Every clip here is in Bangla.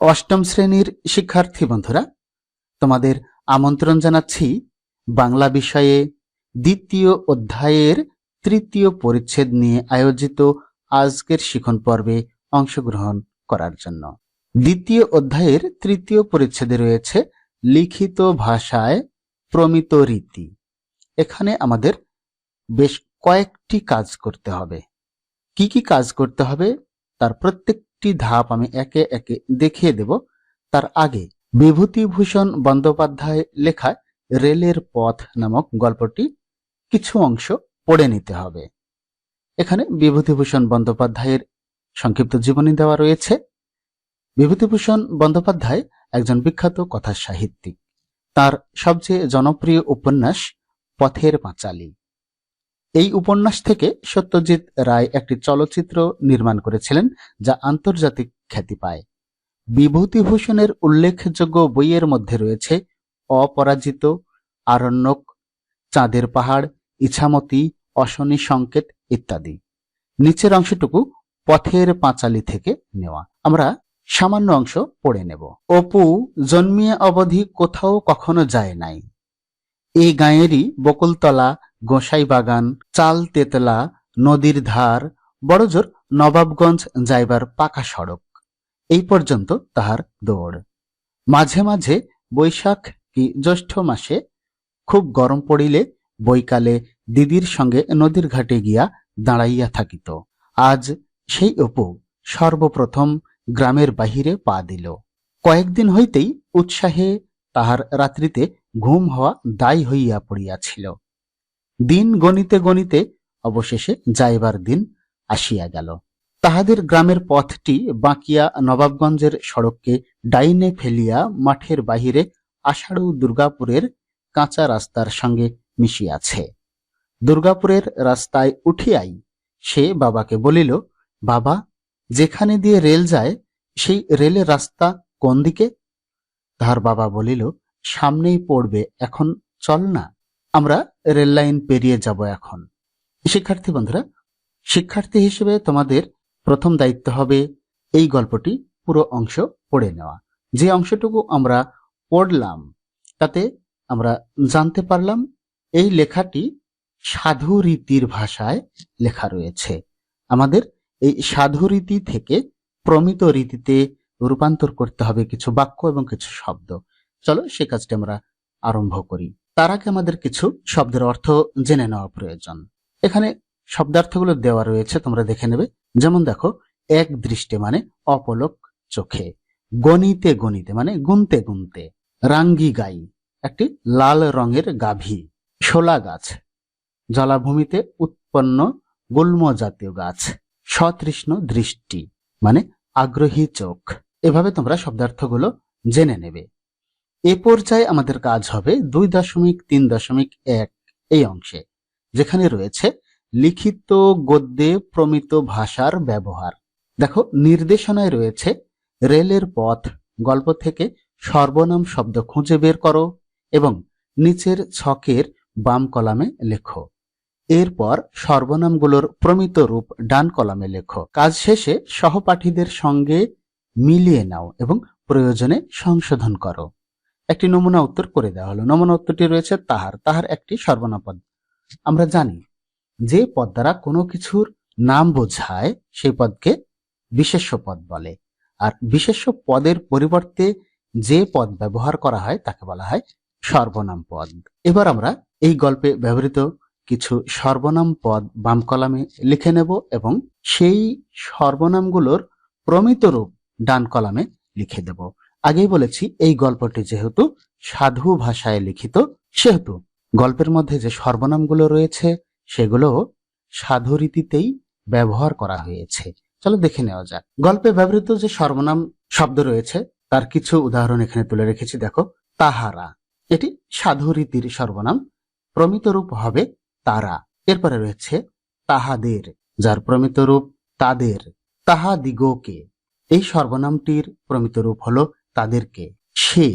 অষ্টম শ্রেণির শিক্ষার্থী বন্ধুরা, তোমাদের আমন্ত্রণ জানাচ্ছি বাংলা বিষয়ে দ্বিতীয় অধ্যায়ের তৃতীয় পরিচ্ছেদ নিয়ে আয়োজিত আজকের শিখন পর্বে অংশগ্রহণ করার জন্য। দ্বিতীয় অধ্যায়ের তৃতীয় পরিচ্ছেদে রয়েছে লিখিত ভাষায় প্রমিত রীতি। এখানে আমাদের বেশ কয়েকটি কাজ করতে হবে। কি কি কাজ করতে হবে? তার প্রত্যেকটি ধাপ আমি একে একে দেখিয়ে দেব। তার আগে বিভূতিভূষণ বন্দ্যোপাধ্যায় লেখা রেলের পথ নামক গল্পটি কিছু অংশ পড়ে নিতে হবে। এখানে বিভূতিভূষণ বন্দ্যোপাধ্যায়ের সংক্ষিপ্ত জীবনী দেওয়া রয়েছে। বিভূতিভূষণ বন্দ্যোপাধ্যায় একজন বিখ্যাত কথা সাহিত্যিক তার সবচেয়ে জনপ্রিয় উপন্যাস পথের পাঁচালী। এই উপন্যাস থেকে সত্যজিৎ রায় একটি চলচ্চিত্র নির্মাণ করেছিলেন, যা আন্তর্জাতিক খ্যাতি পায়। বিভূতিভূষণের উল্লেখযোগ্য বইয়ের মধ্যে রয়েছে অপরাজিত, আরণ্যক, চাঁদের পাহাড়, ইছামতি, অশনি সংকেত ইত্যাদি। নিচের অংশটুকু পথের পাঁচালী থেকে নেওয়া। আমরা সামান্য অংশ পড়ে নেব। অপু জন্মিয়ে অবধি কোথাও কখনো যায় নাই। এই গাঁয়েরই বকুলতলা, গোসাই বাগান, চাল তেতলা, নদীর ধার, বড়জোর নবাবগঞ্জ যাইবার পাকা সড়ক। এই পর্যন্ত তাহার দৌড়। মাঝে মাঝে বৈশাখ কি জ্যৈষ্ঠ মাসে খুব গরম পড়িলে বৈকালে দিদির সঙ্গে নদীর ঘাটে গিয়া দাঁড়াইয়া থাকিত। আজ সেই অপু সর্বপ্রথম গ্রামের বাহিরে পা দিল। কয়েকদিন হইতেই উৎসাহে তাহার রাত্রিতে ঘুম হওয়া দায়ী হইয়া পড়িয়াছিল। দিন গণিতে গণিতে অবশেষে যাইবার দিন আসিয়া গেল। তাহাদের গ্রামের পথটি বাঁকিয়া নবাবগঞ্জের সড়ককে ডাইনে ফেলিয়া মাঠের বাহিরে আষাঢ় দুর্গাপুরের কাঁচা রাস্তার সঙ্গে মিশিয়াছে। দুর্গাপুরের রাস্তায় উঠিয়াই সে বাবাকে বলিল, বাবা, যেখানে দিয়ে রেল যায়, সেই রেলের রাস্তা কোন দিকে? তাহার বাবা বলিল সামনেই পড়বে, এখন চল না। আমরা রেল লাইন পেরিয়ে যাব এখন। শিক্ষার্থী বন্ধুরা, শিক্ষার্থী হিসেবে তোমাদের প্রথম দায়িত্ব হবে এই গল্পটি পুরো অংশ পড়ে নেওয়া। যে অংশটুকু আমরা পড়লাম, তাতে আমরা জানতে পারলাম এই লেখাটি সাধু রীতির ভাষায় লেখা রয়েছে। আমাদের এই সাধু রীতি থেকে প্রমিত রীতিতে রূপান্তর করতে হবে কিছু বাক্য এবং কিছু শব্দ। চলো সে কাজটি আমরা আরম্ভ করি। তার আগে আমাদের কিছু শব্দের অর্থ জেনে নেওয়া প্রয়োজন। এখানে শব্দার্থগুলো দেওয়া রয়েছে, তোমরা দেখে নেবে। যেমন দেখো, এক দৃষ্টে মানে অপলক চোখে, গণিতে গণিতে মানে গুনতে গুনতে, রাঙ্গি গাই, একটি লাল রঙের গাভী, শোলা গাছ, জলাভূমিতে উৎপন্ন গুল্ম জাতীয় গাছ, সতৃষ্ণ দৃষ্টি মানে আগ্রহী চোখ। এভাবে তোমরা শব্দার্থগুলো জেনে নেবে। এ পর্যায়ে আমাদের কাজ হবে দুই দশমিক তিন দশমিক এক এই অংশে, যেখানে রয়েছে লিখিত গদ্যে প্রমিত ভাষার ব্যবহার। দেখো, নির্দেশনায় রয়েছে, রেলের পথ গল্প থেকে সর্বনাম শব্দ খুঁজে বের করো এবং নিচের ছকের বাম কলামে লেখো। এরপর সর্বনামগুলোর প্রমিত রূপ ডান কলামে লেখো। কাজ শেষে সহপাঠীদের সঙ্গে মিলিয়ে নাও এবং প্রয়োজনে সংশোধন করো। একটি নমুনা উত্তর করে দেওয়া হলো। নমুনা উত্তরটি রয়েছে তাহার। তাহার একটি সর্বনাম পদ আমরা জানি, যে পদ দ্বারা কোনো কিছুর নাম বোঝায়, সেই পদকে বিশেষ্য পদ বলে। আর বিশেষ্য পদের পরিবর্তে যে পদ ব্যবহার করা হয়, তাকে বলা হয় সর্বনাম পদ। এবার আমরা এই গল্পে ব্যবহৃত কিছু সর্বনাম পদ বাম কলামে লিখে নেব এবং সেই সর্বনামগুলোর প্রমিত রূপ ডান কলামে লিখে দেব। আগেই বলেছি, এই গল্পটি যেহেতু সাধু ভাষায় লিখিত, সেহেতু গল্পের মধ্যে যে সর্বনামগুলো রয়েছে, সেগুলো সাধু রীতিতেই ব্যবহার করা হয়েছে। চলো দেখে নেওয়া যাক। গল্পে ব্যবহৃত যে সর্বনাম শব্দ রয়েছে, তার কিছু উদাহরণ এখানে তুলে রেখেছি। দেখো, তাহারা। এটি সাধু রীতির সর্বনাম। প্রমিত রূপ হবে তারা। এরপরে রয়েছে তাহাদের, যার প্রমিত রূপ তাদের, তাহাদিগকে। এই সর্বনামটির প্রমিত রূপ হলো তাদেরকে। সে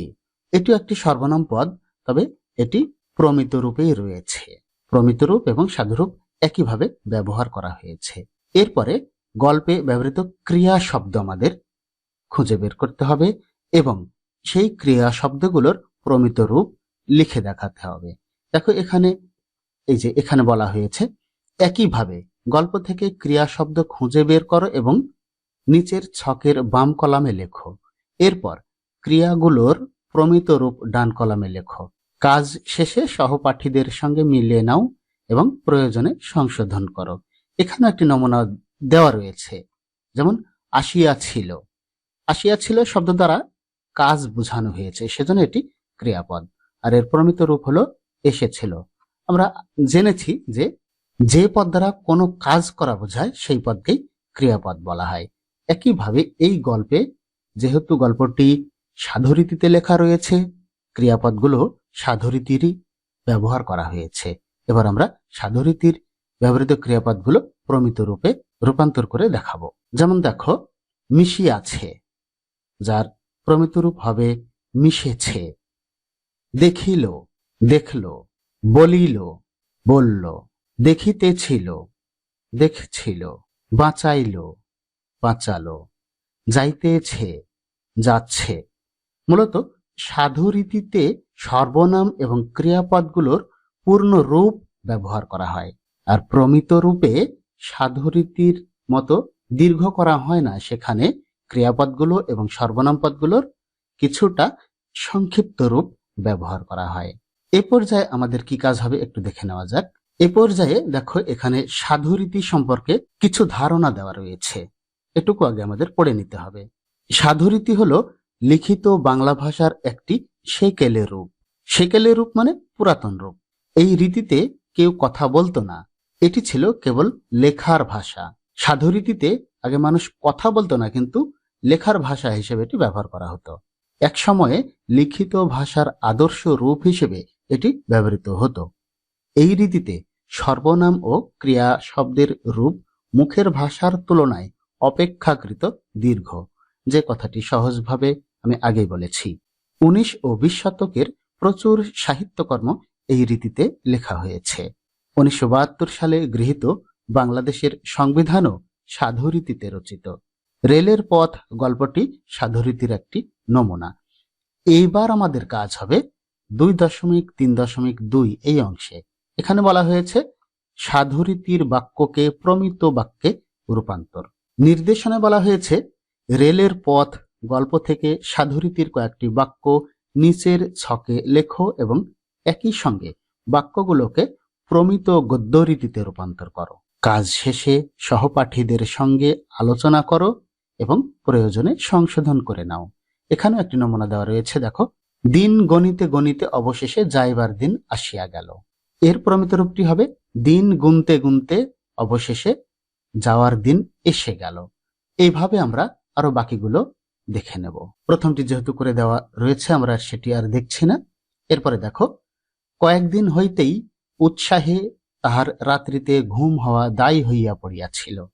এটিও একটি সর্বনাম পদ, তবে এটি প্রমিত রূপেই রয়েছে। প্রমিত রূপ এবং সাধুরূপ একইভাবে ব্যবহার করা হয়েছে। এরপরে গল্পে ব্যবহৃত ক্রিয়া শব্দ আমাদের খুঁজে বের করতে হবে এবং সেই ক্রিয়া শব্দগুলোর প্রমিত রূপ লিখে দেখাতে হবে। দেখো এখানে, এই যে এখানে বলা হয়েছে, একইভাবে গল্প থেকে ক্রিয়া শব্দ খুঁজে বের করো এবং নিচের ছকের বাম কলামে লেখো। এরপর ক্রিয়াগুলোর প্রমিত রূপ ডান কলামে লেখো। কাজ শেষে সহপাঠীদের সঙ্গে মিলিয়ে নাও এবং প্রয়োজনে সংশোধন করো। এখানে একটি নমুনা দেওয়া রয়েছে, যেমন আসিয়া ছিল আসিয়া ছিল শব্দ দ্বারা কাজ বোঝানো হয়েছে, সেজন্য এটি ক্রিয়াপদ। আর এর প্রমিত রূপ হলো এসেছিল আমরা জেনেছি যে যে পদ দ্বারা কোনো কাজ করা বোঝায়, সেই পদকেই ক্রিয়াপদ বলা হয়। একইভাবে এই গল্পে যেহেতু গল্পটি সাধুরীতিতে লেখা রয়েছে, ক্রিয়াপদগুলো সাধুরীতিরই ব্যবহার করা হয়েছে। এবার আমরা সাধুরীতির ব্যবহৃত ক্রিয়াপদগুলো প্রমিত রূপে রূপান্তর করে দেখাবো। যেমন দেখো মিশি আছে, যার প্রমিত রূপ হবে মিশেছে, দেখিল, দেখল, বলিল, বলল, দেখিতেছিল, দেখছিল, বাঁচাইল, বাঁচালো, যাইতেছে, যাচ্ছে। মূলত সাধুরীতিতে সর্বনাম এবং ক্রিয়াপদগুলোর পূর্ণ রূপ ব্যবহার করা হয়। আর প্রমিত রূপে সাধুরীতির মতো দীর্ঘ করা হয় না। সেখানে ক্রিয়াপদগুলো এবং সর্বনাম পদগুলোর কিছুটা সংক্ষিপ্ত রূপ ব্যবহার করা হয়। এ পর্যায়ে আমাদের কি কাজ হবে একটু দেখে নেওয়া যাক। এ পর্যায়ে দেখো এখানে সাধুরীতি সম্পর্কে কিছু ধারণা দেওয়া রয়েছে। এটুকু আগে আমাদের পড়ে নিতে হবে। সাধুরীতি হলো লিখিত বাংলা ভাষার একটি সেকেলে রূপ। সেকেলে রূপ মানে পুরাতন রূপ। এই রীতিতে কেউ কথা বলতো না। এটি ছিল কেবল লেখার ভাষা। সাধু রীতিতে আগে মানুষ কথা বলতো না, কিন্তু লেখার ভাষা হিসেবে এটি ব্যবহার করা হতো। এক সময়ে লিখিত ভাষার আদর্শ রূপ হিসেবে এটি ব্যবহৃত হতো। এই রীতিতে সর্বনাম ও ক্রিয়া শব্দের রূপ মুখের ভাষার তুলনায় অপেক্ষাকৃত দীর্ঘ। যে কথাটি সহজভাবে আমি আগেই বলেছি। উনিশ ও বিশ শতকের প্রচুর সাহিত্যকর্ম এই রীতিতে লেখা হয়েছে। উনিশশো বাহাত্তর সালে গৃহীত বাংলাদেশের সংবিধানও সাধুরীতিতে রচিত। রেলের পথ গল্পটি সাধুরীতির একটি নমুনা। এইবার আমাদের কাজ হবে দুই দশমিক তিন দশমিক দুই এই অংশে। এখানে বলা হয়েছে সাধুরীতির বাক্যকে প্রমিত বাক্যে রূপান্তর। নির্দেশনে বলা হয়েছে রেলের পথ গল্প থেকে সাধুরীতির কয়েকটি বাক্য, নিচের ছকে লেখো এবং একই সঙ্গে বাক্যগুলোকে প্রমিত গদ্য রীতিতে রূপান্তর করো। কাজ শেষে সহপাঠীদের সঙ্গে আলোচনা করো এবং প্রয়োজনে সংশোধন করে নাও। এখানেও একটি নমুনা দেওয়া রয়েছে, দেখো। দিন গণিতে গণিতে অবশেষে যাইবার দিন আসিয়া গেল। এর প্রমিত রূপটি হবে, দিন গুনতে গুনতে অবশেষে যাওয়ার দিন এসে গেল। এইভাবে আমরা আরও বাকিগুলো দেখে নেব। প্রথমটি যেহেতু করে দেওয়া রয়েছে, আমরা সেটি আর দেখছি না। এরপরে দেখো, কয়েকদিন হইতেই উৎসাহে তাহার রাত্রিতে ঘুম হওয়া দায়ী হইয়া পড়িয়াছিল।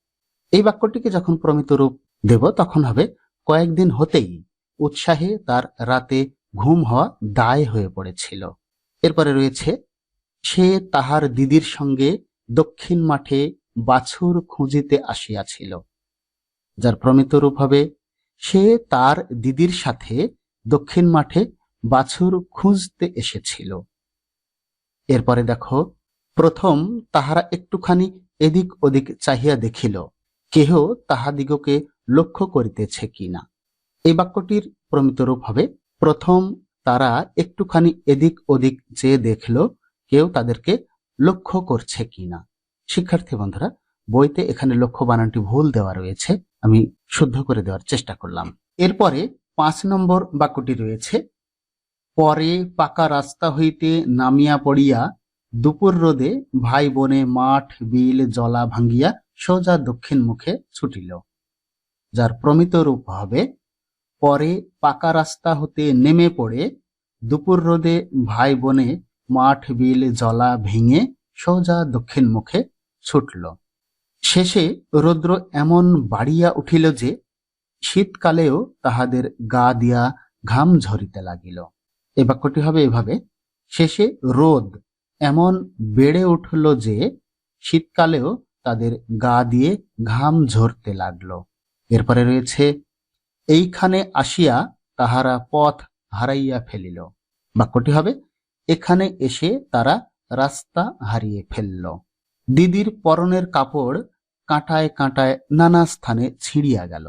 এই বাক্যটিকে যখন প্রমিত রূপ দেব, তখন হবে, কয়েকদিন হতেই উৎসাহে তার রাতে ঘুম হওয়া দায় হয়ে পড়েছিল। এরপরে রয়েছে, সে তাহার দিদির সঙ্গে দক্ষিণ মাঠে বাছুর খুঁজিতে আসিয়াছিল। যার প্রমিত রূপ হবে, সে তার দিদির সাথে দক্ষিণ মাঠে বাছুর খুঁজতে এসেছিল। এরপরে দেখো, প্রথম তাহারা একটুখানি এদিক ওদিক চাহিয়া দেখিল, কেহ তাহাদিগকে লক্ষ্য করিতেছে কিনা। এই বাক্যটির প্রমিত রূপ হবে, প্রথম তারা একটুখানি এদিক ওদিক চেয়ে দেখল, কেউ তাদেরকে লক্ষ্য করছে কিনা। শিক্ষার্থী বন্ধুরা বইতে এখানে লক্ষ্য বানানটি ভুল দেওয়া রয়েছে, আমি শুদ্ধ করে দেওয়ার চেষ্টা করলাম। এরপরে পাঁচ নম্বর বাক্যটি রয়েছে, পরে পাকা রাস্তা হইতে নামিয়া পড়িয়া দুপুর রোদে ভাই বোনে মাঠ, বিল, জলা ভাঙ্গিয়া সোজা দক্ষিণ মুখে ছুটিল, যার প্রমিত রূপ হবে, পরে পাকা রাস্তা হতে নেমে পড়ে দুপুর রোদে ভাই বোনে মাঠ, বিল, জলা ভেঙে সোজা দক্ষিণ মুখে ছুটল। শেষে রৌদ্র এমন বাড়িয়া উঠিল যে শীতকালেও তাহাদের গা দিয়া ঘাম ঝরিতে লাগিল। এ বাক্যটি হবে এভাবে, শেষে রোদ এমন বেড়ে উঠল যে শীতকালেও তাদের গা দিয়ে ঘাম ঝরতে লাগল। এরপরে রয়েছে, এইখানে আসিয়া তাহারা পথ হারাইয়া ফেলিল। বাক্যটি হবে, এখানে এসে তারা রাস্তা হারিয়ে ফেলল। দিদির পরনের কাপড় কাঁটায় কাঁটায় নানা স্থানে ছিঁড়িয়া গেল।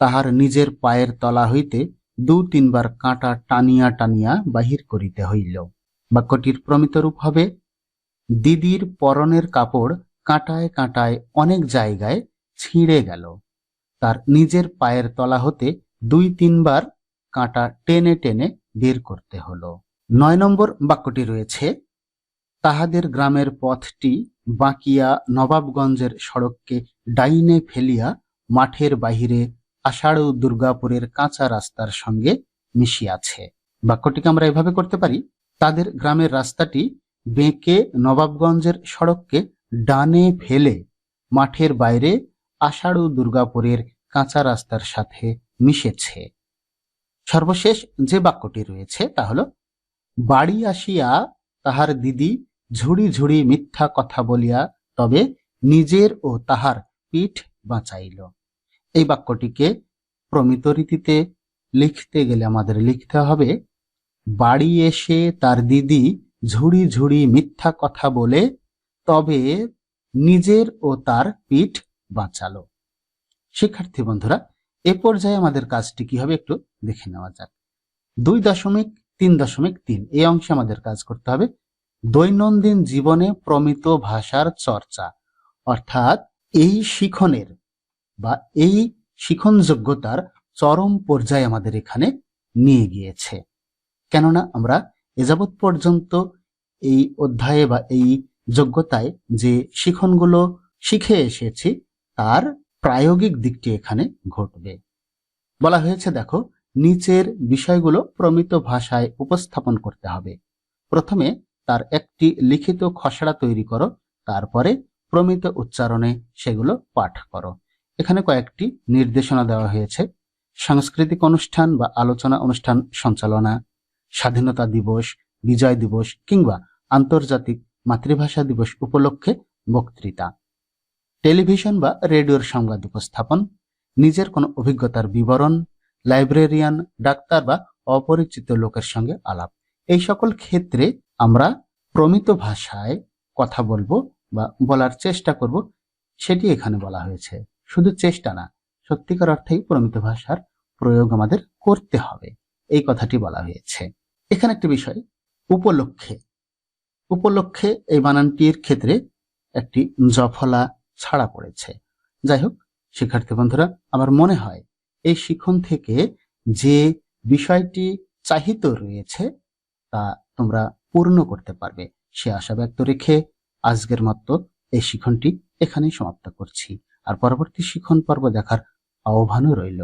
তাহার নিজের পায়ের তলা হইতে দু তিনবার কাঁটা টানিয়া টানিয়া বাহির করিতে হইল। বাক্যটির প্রমিত রূপ হবে, দিদির পরনের কাপড় কাঁটায় কাঁটায় অনেক জায়গায় ছিঁড়ে গেল। তার নিজের পায়ের তলা হতে দুই তিনবার কাঁটা টেনে টেনে বের করতে হলো। নয় নম্বর বাক্যটি রয়েছে তাহাদের গ্রামের পথটি বাঁকিয়া নবাবগঞ্জের সড়ককে ডাইনে ফেলিয়া মাঠের বাহিরে আষাঢ় দুর্গাপুরের কাঁচা রাস্তার সঙ্গে মিশিয়াছে। বাক্যটিকে আমরা এভাবে করতে পারি, তাদের গ্রামের রাস্তাটি বেঁকে নবাবগঞ্জের সড়ককে ডানে ফেলে মাঠের বাইরে আষাঢ় দুর্গাপুরের কাঁচা রাস্তার সাথে মিশেছে। সর্বশেষ যে বাক্যটি রয়েছে তা হল, বাড়ি আসিয়া তাহার দিদি ঝুড়ি ঝুড়ি মিথ্যা কথা বলিয়া তবে নিজের ও তাহার পিঠ বাঁচাইল। এই বাক্যটিকে প্রমিত রীতিতে লিখতে গেলে আমাদের লিখতে হবে, বাড়ি এসে তার দিদি ঝুড়ি ঝুড়ি মিথ্যা কথা বলে তবে নিজের ও তার পিঠ বাঁচালো। শিক্ষার্থী বন্ধুরা, এ পর্যায়ে আমাদের কাজটি কি হবে একটু দেখে নেওয়া যাক। দুই দশমিক তিন দশমিক তিন, এই অংশে আমাদের কাজ করতে হবে দৈনন্দিন জীবনে প্রমিত ভাষার চর্চা, অর্থাৎ এই শিখনের বা এই শিখন যোগ্যতার চরম পর্যায়ে আমাদের এখানে নিয়ে গিয়েছে। কেননা আমরা এযাবৎ পর্যন্ত এই অধ্যায়ে বা এই যোগ্যতায় যে শিখনগুলো শিখে এসেছি, তার প্রায়োগিক দিকটি এখানে ঘটবে। বলা হয়েছে, দেখো, নিচের বিষয়গুলো প্রমিত ভাষায় উপস্থাপন করতে হবে। প্রথমে তার একটি লিখিত খসড়া তৈরি করো, তারপরে প্রমিত উচ্চারণে সেগুলো পাঠ করো। এখানে কয়েকটি নির্দেশনা দেওয়া হয়েছে। সাংস্কৃতিক অনুষ্ঠান বা আলোচনা অনুষ্ঠান সঞ্চালনা, স্বাধীনতা দিবস, বিজয় দিবস কিংবা আন্তর্জাতিক মাতৃভাষা দিবস উপলক্ষে বক্তৃতা। টেলিভিশন বা রেডিওর সংবাদ উপস্থাপন, নিজের কোনো অভিজ্ঞতার বিবরণ, লাইব্রেরিয়ান, ডাক্তার বা অপরিচিত লোকের সঙ্গে আলাপ। এই সকল ক্ষেত্রে আমরা প্রমিত ভাষায় কথা বলব বা বলার চেষ্টা করব, সেটি এখানে বলা হয়েছে। শুধু চেষ্টা না, সত্যিকার অর্থেই প্রমিত ভাষার প্রয়োগ আমাদের করতে হবে। এই কথাটি বলা হয়েছে। এখানে একটি বিষয়, উপলক্ষে। উপলক্ষে এই বানানটির ক্ষেত্রে একটি জফলা ছাড়া পড়েছে। যাই হোক, শিক্ষার্থী বন্ধুরা, আমার মনে হয় এই শিখন থেকে যে বিষয়টি চাহিত রয়েছে, তা তোমরা পূর্ণ করতে পারবে। সে আশা ব্যক্ত রেখে আজকের মতো এই শিখনটি এখানেই সমাপ্ত করছি। আর পরবর্তী শিখন পর্ব দেখার আহ্বানও রইল।